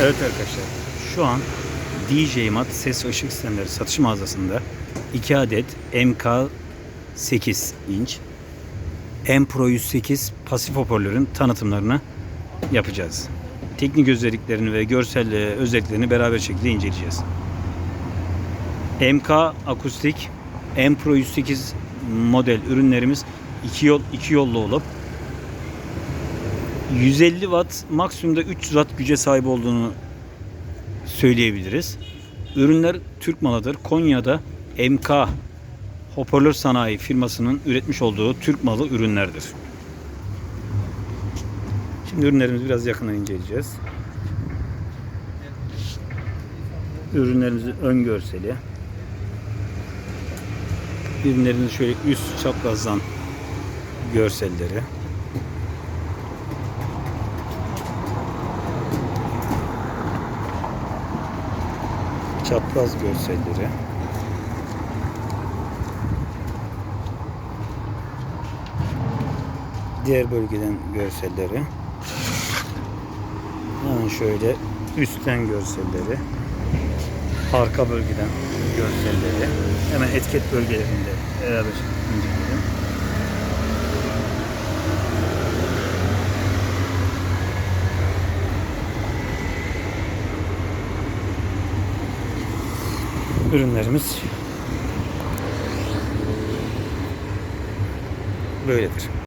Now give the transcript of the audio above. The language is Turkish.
Evet arkadaşlar şu an DJ Mat ses ve ışık sistemleri satış mağazasında 2 adet MK8 inç M Pro 108 pasif hoparlörün tanıtımlarını yapacağız. Teknik özelliklerini ve görsel e, özelliklerini beraber şekilde inceleyeceğiz. MK akustik M Pro 108 model ürünlerimiz iki yol iki yollu olup 150 watt maksimumda 300 watt güce sahip olduğunu söyleyebiliriz. Ürünler Türk malıdır. Konya'da MK Hoparlör Sanayi firmasının üretmiş olduğu Türk malı ürünlerdir. Şimdi ürünlerimizi biraz yakından inceleyeceğiz. Ürünlerimizin ön görseli. Ürünlerimizin şöyle üst çaprazdan görselleri. Çapraz görselleri. Diğer bölgeden görselleri. Hemen şöyle üstten görselleri. Arka bölgeden görselleri. Hemen etiket bölgelerinde beraber inceleyelim. Ürünlerimiz böyledir.